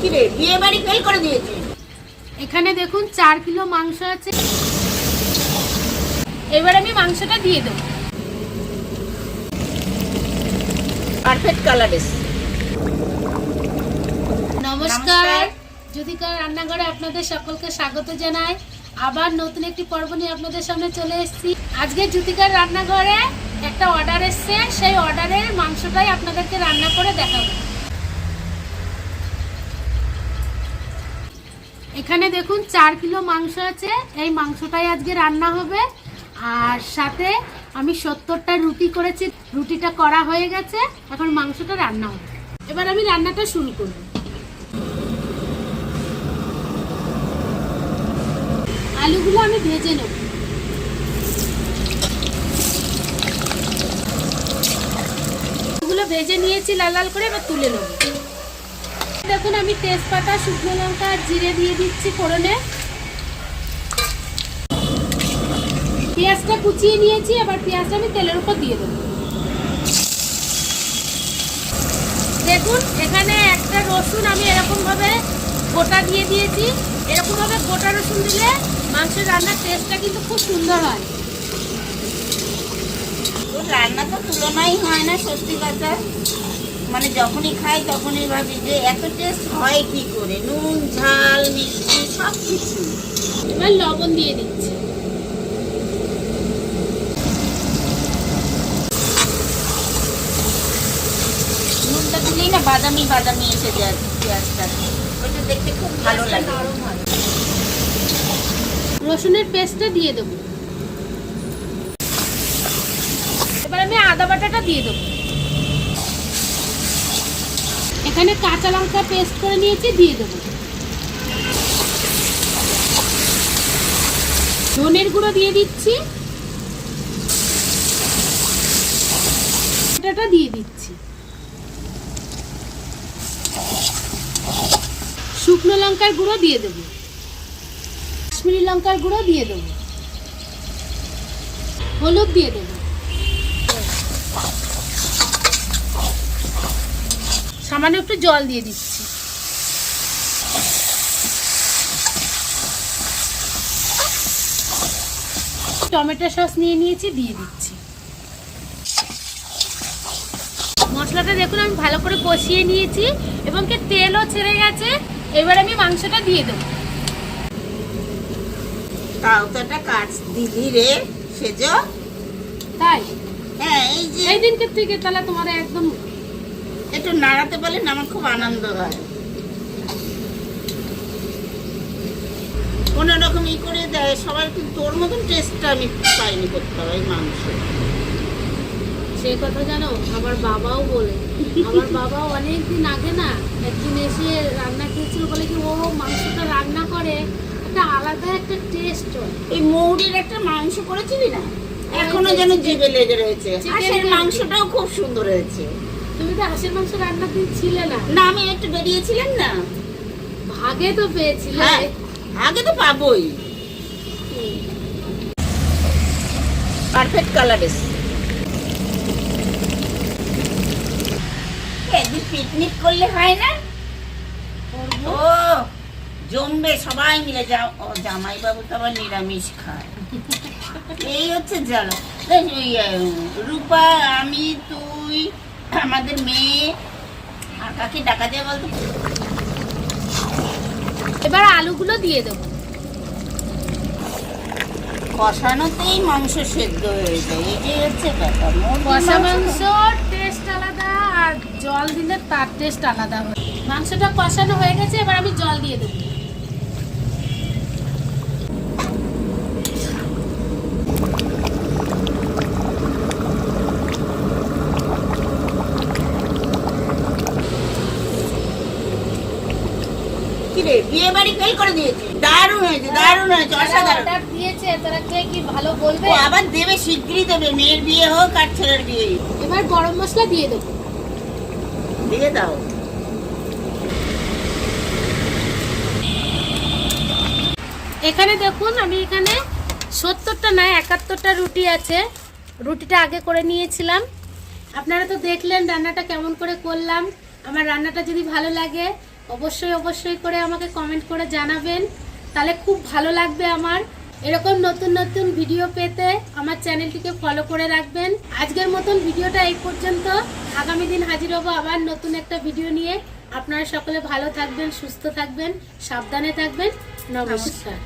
কি রে বিয়ে বাড়ি ফেল করে দিয়েছে এখানে দেখুন চার কিলো মাংস আছে। এবার আমি মাংসটা দিয়ে দেবো। পারফেক্ট কালার এসে নমস্কার। যুদিকার রান্নাঘরে আপনাদের সকলকে স্বাগত জানাই আবার নতুন একটি পর্ব নিয়ে আপনাদের সামনে চলে এসেছি। আজকে যুতিকার রান্নাঘরে একটা অর্ডার এসছে সেই অর্ডারের মাংসটাই আপনাদেরকে রান্না করে দেখাবো। এখানে দেখুন, চার কিলো মাংস আছে। এই মাংসটাই আজকে রান্না হবে। আর সাথে আমি সত্তরটা রুটি করেছি। রুটিটা করা হয়ে গেছে। এখন মাংসটা রান্না হবে। এবার আমি রান্নাটা শুরু করব। আলুগুলো আমি ভেজে নেব। ভেজে নিয়েছি লাল লাল করে, এবার তুলে নেব। দেখুন, আমি তেজপাতা, শুকনো লঙ্কা আর জিরে দিয়ে দিচ্ছি ফোড়নে। পেঁয়াজটা কুচিয়ে নিয়েছি, এবার পেঁয়াজটা আমি তেলের উপর দিয়ে দেবো। দেখুন, এখানে একটা রসুন আমি এরকমভাবে গোটা দিয়ে দিয়েছি। এরকমভাবে গোটা রসুন দিলে মাংসের রান্নার টেস্টটা কিন্তু খুব সুন্দর হয়। রান্না তো তুলনাই হয় না, সত্যি কথা। মানে যখনই খাই তখনই ভাবি যে এত টেস্ট হয় কি করে? নুন ঝাল মিষ্টি সব কিছু এবার লবণ দিয়ে দিচ্ছি। নুনটা দিলেই না বাদামি বাদামি এসে যায় পেঁয়াজটা। ওইটা দেখতে খুব ভালো লাগে। রসুনের পেস্টটা দিয়ে দেবো। এবার আমি আদা বাটাটা দিয়ে দেবো। এখানে কাঁচা লঙ্কা পেস্ট করে নিয়েছি, দিয়ে দেবো। ধনের গুঁড়ো দিয়ে দিচ্ছি। এটাটা দিয়ে দিচ্ছি। শুকনো লঙ্কার গুঁড়ো দিয়ে দেবো। কাশ্মীরি লঙ্কার গুঁড়ো দিয়ে দেবো। হলুদ দিয়ে দেবো। সামান্য একটু জল দিয়ে দিচ্ছি। টমেটো সস নিয়ে নিয়েছি দিয়ে দিচ্ছি। মশলাটা দেখুন আমি ভালো করে কষিয়ে নিয়েছি এবং কি তেলও ছেড়ে গেছে। এবার আমি মাংসটা দিয়ে দেবো। তাও তো একটা কাজ দিলি রে সেজ। তাই? হ্যাঁ এই যে এই দিনকে থেকে তাহলে তোমার একদম একটু নাড়াতে পারলে না আমার খুব আনন্দ হয়। কোনো রকম ই করে দেয় সবার কিন্তু তোর মতন টেস্টটা আমি পাইনি কোথাও এই মাংস সেই কথা জানো আমার বাবাও বলে আমার বাবাও অনেক দিন আগে না একদিন এসে রান্না খেয়েছিল বলে কি ও মাংসটা রান্না করে। একটা আলাদা একটা টেস্ট হয়। এই মৌরির একটা মাংস করেছিলি না? এখনও যেন জিভে লেগে রয়েছে। মাংসটাও খুব সুন্দর হয়েছে। তুমি তো হাঁসের মাংস রান্নার দিন ছিলে না? না আমি একটু বেরিয়েছিলেন না। ভাগে তো পেয়েছিলে। হ্যাঁ আগে তো পাবোই। পারফেক্ট কালার এসে একদিন পিকনিক করলে হয় না? ও জমবে সবাই মিলে যাও ও জামাই বাবু তো আবার নিরামিষ খায়। এই হচ্ছে জ্বালা। রূপা আমি তুই আমাদের মেয়ে আর কাকে ডাকা যায় বলতো? এবার আলুগুলো দিয়ে দেবো। কষানোতেই মাংস সেদ্ধ হয়ে যায়। এটাই হচ্ছে ব্যাপার কষা মাংস মাংসর টেস্ট আলাদা আর জল দিলে তার টেস্ট আলাদা হয়। মাংসটা কষানো হয়ে গেছে এবার আমি জল দিয়ে দেবো। রে বিয়ে বাড়ি ফেল করে দিয়েছে। দারুণ হয়েছে দারুণ হয়েছে অসাধারণ। অর্ডার দিয়েছে তারা কে কি ভালো বলবে? ও আবার দেবে শিগগিরই দেবে মেয়ের বিয়ে হোক আর ছেলের বিয়ে এবার গরম মশলা দিয়ে দেবো। দিয়ে দাও। এখানে দেখুন আমি এখানে সত্তরটা নয় একাত্তরটা রুটি আছে। রুটিটা আগে করে নিয়েছিলাম। আপনারা তো দেখলেন রান্নাটা কেমন করে করলাম। আমার রান্নাটা যদি ভালো লাগে অবশ্যই অবশ্যই করে আমাকে কমেন্ট করে জানাবেন। তাহলে খুব ভালো লাগবে আমার। এরকম নতুন নতুন ভিডিও পেতে আমার চ্যানেলটিকে ফলো করে রাখবেন। আজকের মতন ভিডিওটা এই পর্যন্ত। আগামী দিন হাজির হব আবার নতুন একটা ভিডিও নিয়ে। আপনারা সকলে ভালো থাকবেন, সুস্থ থাকবেন, সাবধানে থাকবেন। নমস্কার।